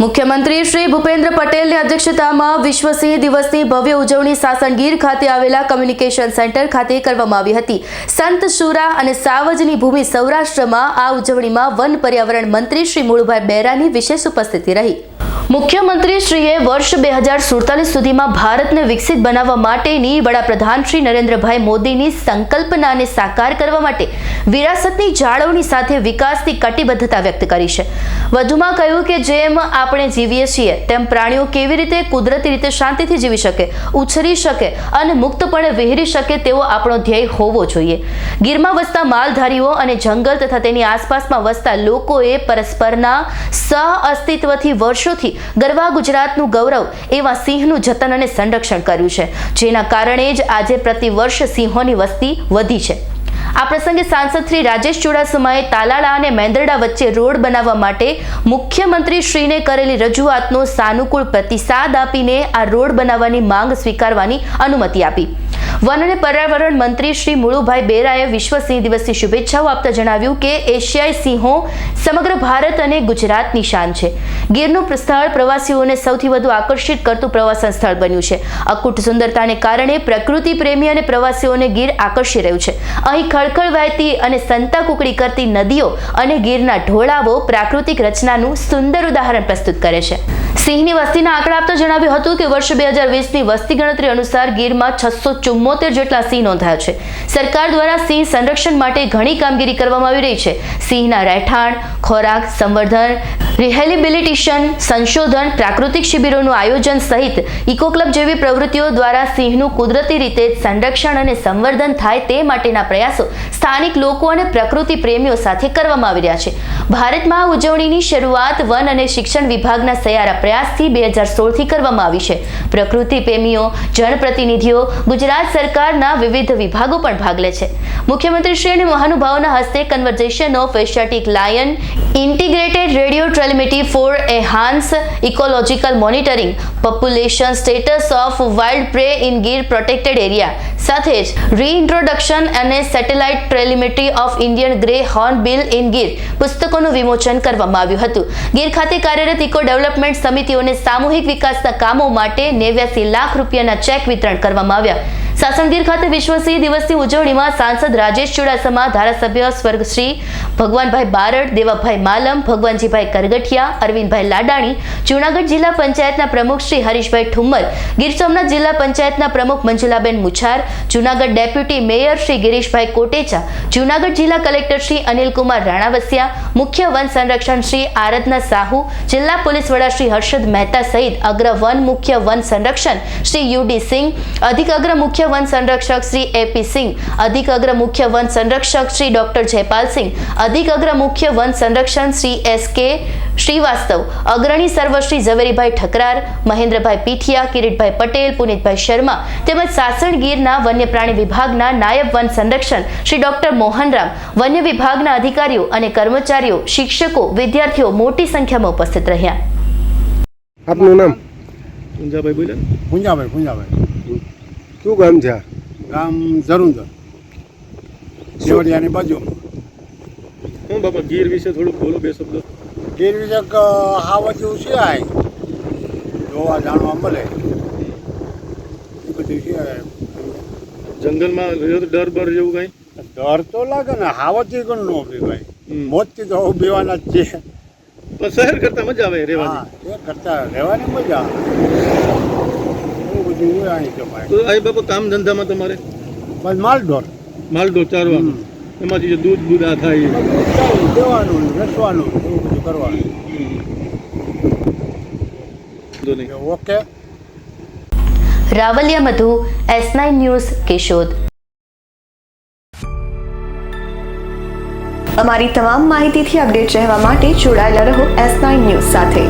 મુખ્યમંત્રી શ્રી ભૂપેન્દ્ર પટેલની અધ્યક્ષતામાં વિશ્વ દિવસની ભવ્ય ઉજવણી સાસણગીર ખાતે આવેલા કમ્યુનિકેશન સેન્ટર ખાતે કરવામાં આવી હતી. સંત શુરા અને સાવજની ભૂમિ સૌરાષ્ટ્રમાં આ ઉજવણીમાં વન પર્યાવરણ મંત્રી શ્રી મુળુભાઈ બેરાની વિશેષ ઉપસ્થિતિ રહી. મુખ્યમંત્રીશ્રીએ વર્ષ બે હજાર સુડતાલીસ સુધીમાં ભારતને વિકસિત બનાવવા માટેની વડાપ્રધાન શ્રી નરેન્દ્રભાઈ મોદીની સંકલ્પનાને સાકાર કરવા માટે વિરાસતની જાળવણી સાથે વિકાસની કટિબદ્ધતા વ્યક્ત કરી છે. વધુમાં કહ્યું કે જેમ આપણે જીવીએ છીએ, તેમ પ્રાણીઓ કેવી રીતે કુદરતી રીતે શાંતિથી જીવી શકે, ઉછરી શકે અને મુક્તપણે વિહરી શકે તેવો આપણો ધ્યેય હોવો જોઈએ. ગીરમાં વસતા માલધારીઓ અને જંગલ તથા તેની આસપાસમાં વસતા લોકોએ પરસ્પરના સહ અસ્તિત્વથી વર્ષોથી ગરવા ગુજરાતનું ગૌરવ એવા સિંહનું જતન અને સંરક્ષણ કર્યું છે, જેના કારણે જ આજે પ્રતિવર્ષ સિંહોની વસ્તી વધી છે. આ પ્રસંગે સાંસદ શ્રી રાજેશ ચુડાસમાએ તાલાળા અને મેંદરડા વચ્ચે રોડ બનાવવા માટે મુખ્યમંત્રી શ્રીને કરેલી રજૂઆતનો સાનુકૂળ પ્રતિસાદ આપીને આ રોડ બનાવવાની માંગ સ્વીકારવાની અનુમતિ આપી. વન અને પર્યાવરણ મંત્રી શ્રી મુળુભાઈ બેરાએ વિશ્વ સિંહ દિવસની શુભેચ્છાઓ આપતા જણાવ્યું કે એશિયાઈ સિંહો સમગ્ર ભારત અને ગુજરાતની શાન છે. ગીરનું સ્થળ પ્રવાસીઓને સૌથી વધુ આકર્ષિત કરતું પ્રવાસન સ્થળ બન્યું છે. અકૂટ સુંદરતાને કારણે પ્રકૃતિ પ્રેમી અને પ્રવાસીઓને ગીર આકર્ષી રહ્યું છે. અહીં ખળખળ વહેતી અને સંતા કુકડી કરતી નદીઓ અને ગીરના ઢોળાવો પ્રાકૃતિક રચનાનું સુંદર ઉદાહરણ પ્રસ્તુત કરે છે. સિંહની વસ્તીના આંકડા આપતા જણાવ્યું હતું કે વર્ષ બે હજાર વીસની વસ્તી ગણતરી અનુસાર ગીરમાં છસો ચુમ્મોતેર જેટલા સિંહ નોંધાયા છે. સરકાર દ્વારા સિંહ સંરક્ષણ માટે ઘણી કામગીરી કરવામાં આવી રહી છે. સિંહના રહેઠાણ, ખોરાક, સંવર્ધન રિહેલિબિલિટેશન સંશોધન, પ્રાકૃતિક શિબિરોનું આયોજન સહિત ઇકો ક્લબ જેવી પ્રવૃત્તિઓ દ્વારા સિંહનું કુદરતી રીતે સંરક્ષણ અને સંવર્ધન થાય તે માટેના પ્રયાસો સ્થાનિક લોકો અને પ્રકૃતિ પ્રેમીઓ સાથે કરવામાં આવી રહ્યા છે. ભારતમાં આ ઉજવણીની શરૂઆત વન અને શિક્ષણ વિભાગના સયારા પ્રયાસથી બે હજાર સોળથી કરવામાં આવી છે. પ્રકૃતિ પ્રેમીઓ, જનપ્રતિનિધિઓ, ગુજરાત સરકારના વિવિધ વિભાગો પણ ભાગ લે છે. મુખ્યમંત્રી શ્રી અને મહાનુભાવોના હસ્તે conservation of Asiatic lion integrated radio telemetry for enhance ecological monitoring population status of wild prey in Gir protected area સાથે જ રીઇન્ટ્રોડક્શન અને satellite telemetry of Indian grey hornbill in Gir પુસ્તકોનું વિમોચન કરવામાં આવ્યું હતું. ગીર ખાતે કાર્યરત ઇકો ડેવલપમેન્ટ સમિતિઓને સામૂહિક વિકાસના કામો માટે નેવ્યાસી લાખ રૂપિયાના ચેક વિતરણ કરવામાં આવ્યા. સાસણગીર ખાતે વિશ્વસિંહ દિવસની ઉજવણીમાં સાંસદ રાજેશ ચુડાસમા, ધારાસભ્ય સ્વર્ગશ્રી ભગવાનભાઈ બારડ, દેવાભાઈ માલમ, ભગવાનજીભાઈ કરગઠિયા, અરવિંદભાઈ લાડાણી, જૂનાગઢ જિલ્લા પંચાયતના પ્રમુખ શ્રી હરીશભાઈ ઠુમ્મર, ગીર સોમનાથ જિલ્લા પંચાયતના પ્રમુખ મંજુલાબેન મુછાર, જૂનાગઢ ડેપ્યુટી મેયર શ્રી ગિરીશભાઈ કોટેચા, જૂનાગઢ જિલ્લા કલેક્ટર શ્રી અનિલકુમાર રાણાવસિયા, મુખ્ય વન સંરક્ષણ શ્રી આરાધના સાહુ, જિલ્લા પોલીસ વડા શ્રી હર્ષદ મહેતા સહિત અગ્ર વન મુખ્ય વન સંરક્ષણ શ્રી યુડી સિંહ, અધિક અગ્ર મુખ્ય વન સંરક્ષક શ્રી એપી સિંહ અધિક અગ્ર મુખ્ય વન સંરક્ષક શ્રી ડોક્ટર જયપાલ સિંહ અધિક અગ્ર મુખ્ય વન સંરક્ષણ શ્રી એસ કે શ્રીવાસ્તવ અગ્રણી સર્વશ્રી ઝવેરીભાઈ ઠકરાર મહેન્દ્રભાઈ પીઠિયા કિરીટભાઈ પટેલ પુનિતભાઈ શર્મા તેમજ સાસણ ગીરના વન્ય પ્રાણી વિભાગના નાયબ વન સંરક્ષણ શ્રી ડોક્ટર મોહનરામ વન્ય વિભાગના અધિકારીઓ અને કર્મચારીઓ શિક્ષકો વિદ્યાર્થીઓ મોટી સંખ્યામાં ઉપસ્થિત રહ્યા. આપનું નામ? ઊંઝાભાઈ બોલ્યા? પૂંજાભાઈ પૂંજાભાઈ. શું ગામ છે ગામ જરૂંદર દેવડિયાની બાજુમાં હું બાપા ગીર વિશે થોડુંક બોલો બે શબ્દો. ગીર વિશે હાવ જેવું છે આ જોવા જાણવા મળે. એ બધું છે જંગલમાં રહ્યો તો ડર બર જેવું કઈ? ડર તો લાગે ને હાવથી પણ ન બી ભાઈ. મોતથી તો બીવાના જ છે. પણ શહેર કરતા મજા આવે હા રહેવાની એ કરતા રહેવાની મજા આવે. બધું હોય અહીં તો આ બાપા કામ ધંધામાં તમારે? બસ માલઢોર માલડો ચારવાનું એમાંથી જે દૂધ દૂધ આ થાય દેવાનું રસવાનું એવું બધું કરવાનું. Okay. Ravaliya Madhu S nine news Keshod. અમારી તમામ માહિતીથી અપડેટ રહેવા માટે જોડાયેલા રહો એસ નાઇન ન્યૂઝ સાથે.